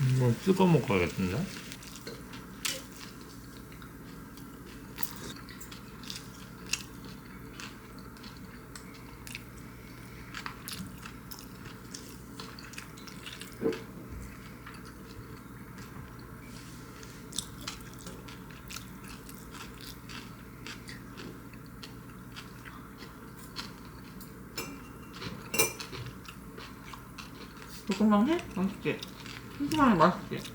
이거 찍어 먹어야겠는데? 건강해? 맛있지? 신선하게 맛있지?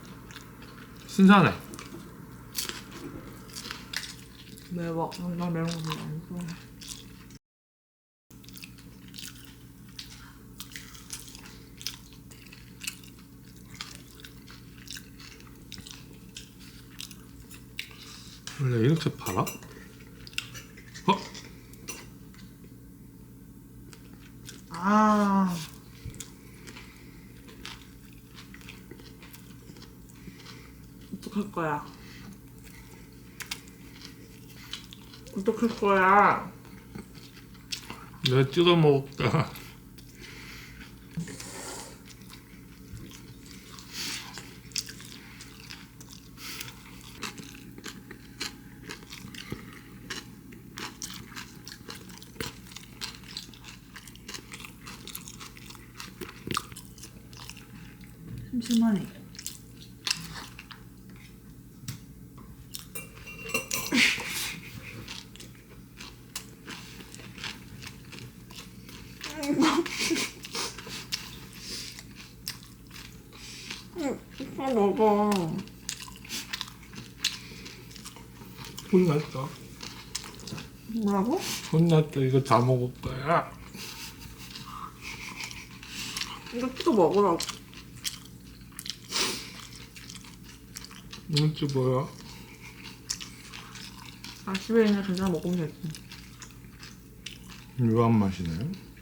신선해. 매워. 아, 나 매운 거 별로 안 좋아해. 원래 이렇게 팔아? 어? 아. 어떡할 거야? 어떡할 거야? 내가 찍어 먹을까? 심심하네. 오빠 먹어. 혼났어. 뭐라고? 혼났어. 이거 다 먹을 거야. 이거 또 먹으라고. 이거 뭐야? 아, 집에 있는 괜찮아 먹으면 되지. 묘한 맛이네. 그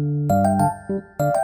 어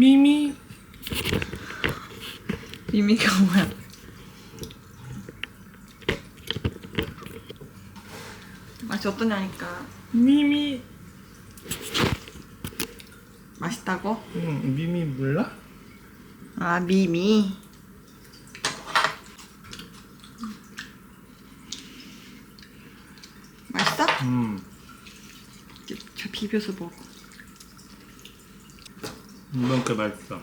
미미 미미가 뭐야? 맛이 어떠냐니까. 미미 맛있다고? 응 미미 몰라? 아 미미. 맛있어? 음 이제 잘 비벼서 먹어. 이만큼 맛있어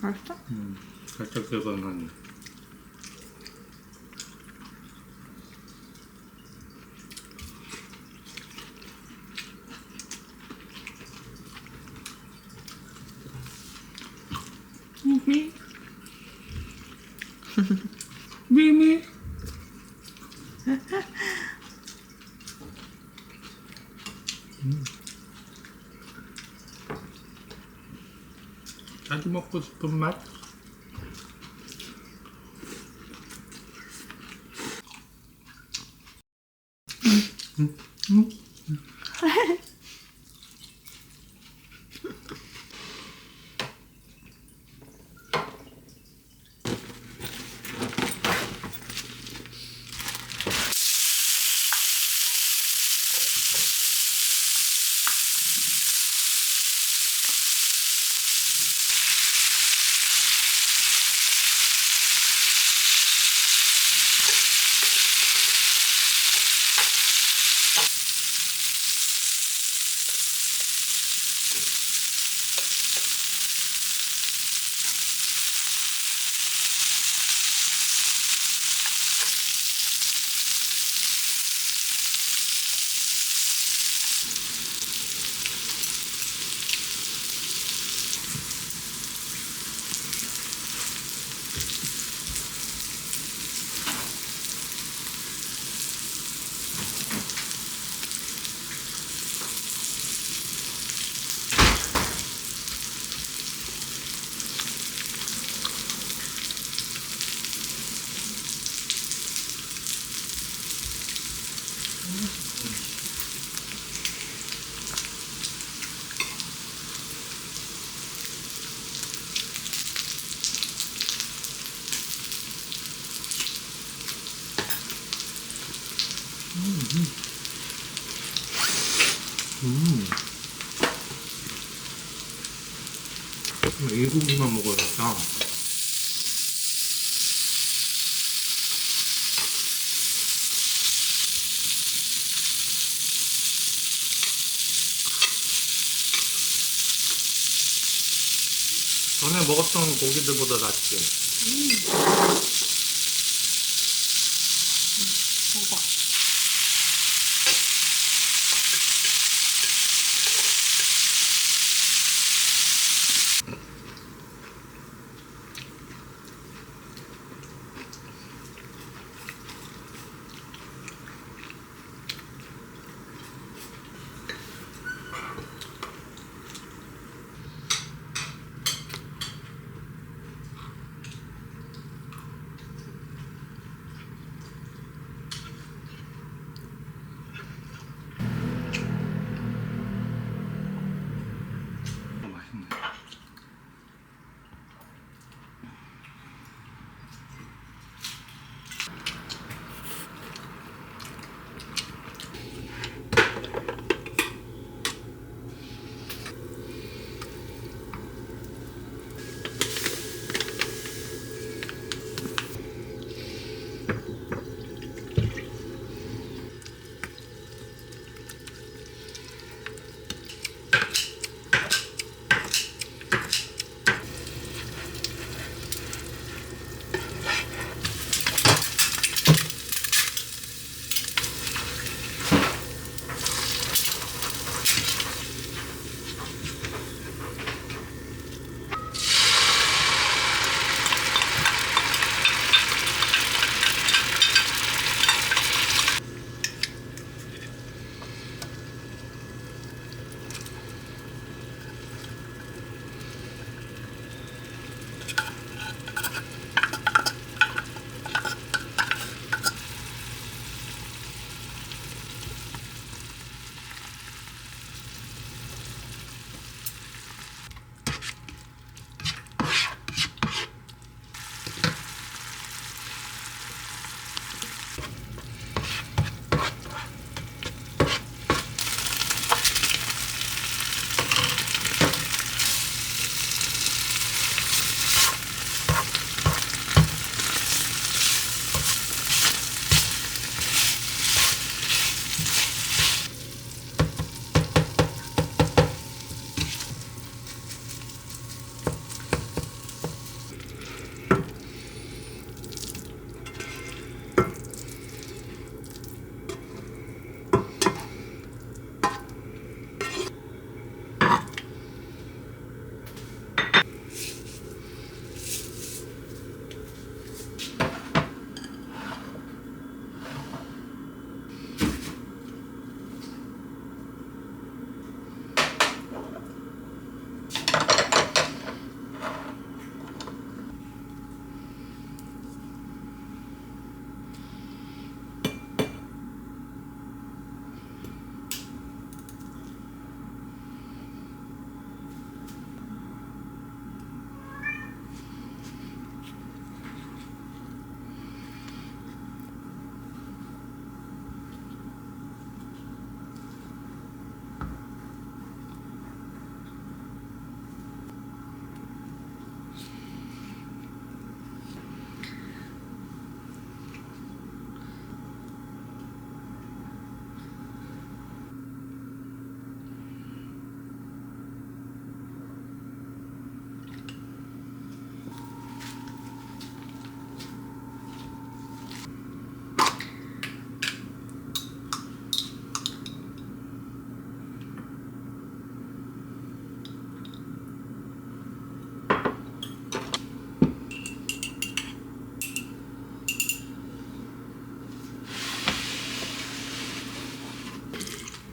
맛있어? 음 살짝 뜨거운 미미 미미 자주 먹고 음. 이 고기만 먹어야겠다. 전에 먹었던 고기들보다 낫지. 먹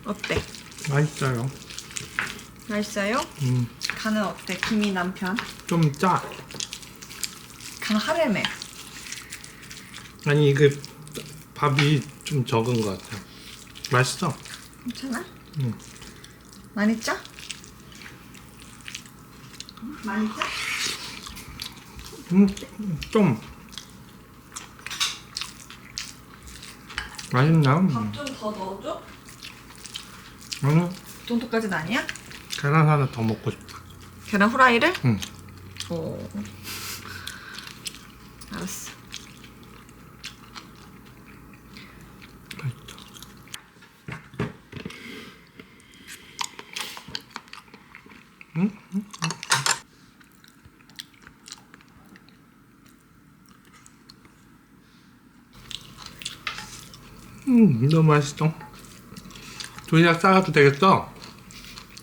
어때? 맛있어요. 맛있어요? 음, 간은 어때? 김이 남편? 좀 짜. 간 하래매. 아니 이게 밥이 좀 적은 것 같아. 맛있어. 괜찮아? 응. 많이 짜? 많이 짜? 음, 좀 맛있나? 밥 좀 더 넣어줘? 아니 그 정도까지는 아니야? 계란 하나 더 먹고 싶다. 계란 후라이를? 응. 오. 알았어. 맛있다. 응? 응? 음, 너무 맛있어. 도시락 싸가도 되겠어?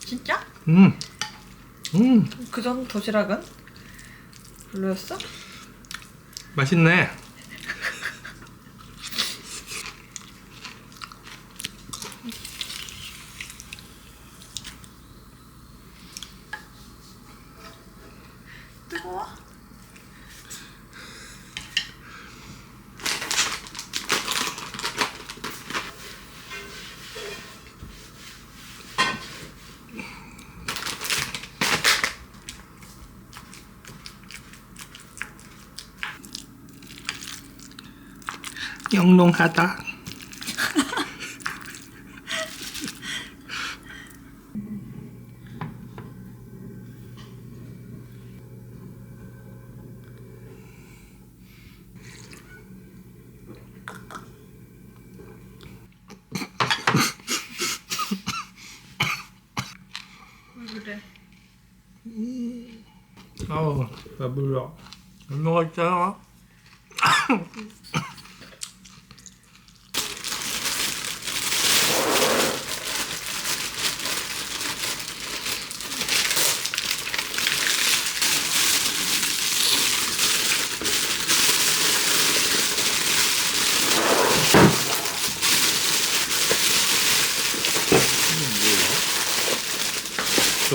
진짜? 음, 음, 그전 도시락은? 별로였어? 맛있네. 뜨거워? 영롱 하다. 왜 그래? 아우, 배불러. 잘 먹었어요?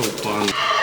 저오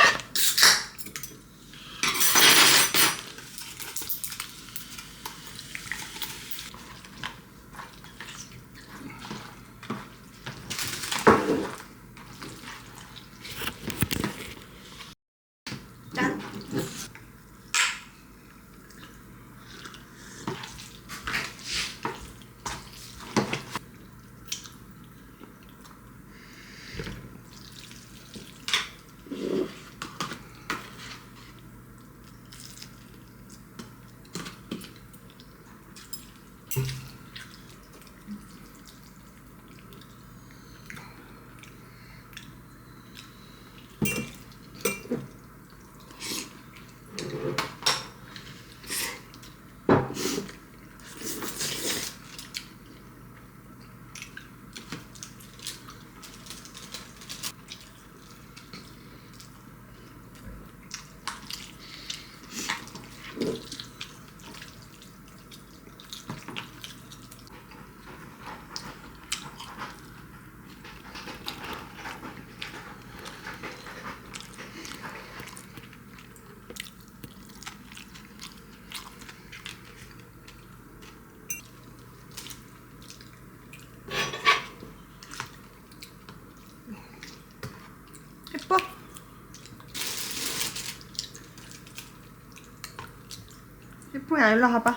不下去了，好吧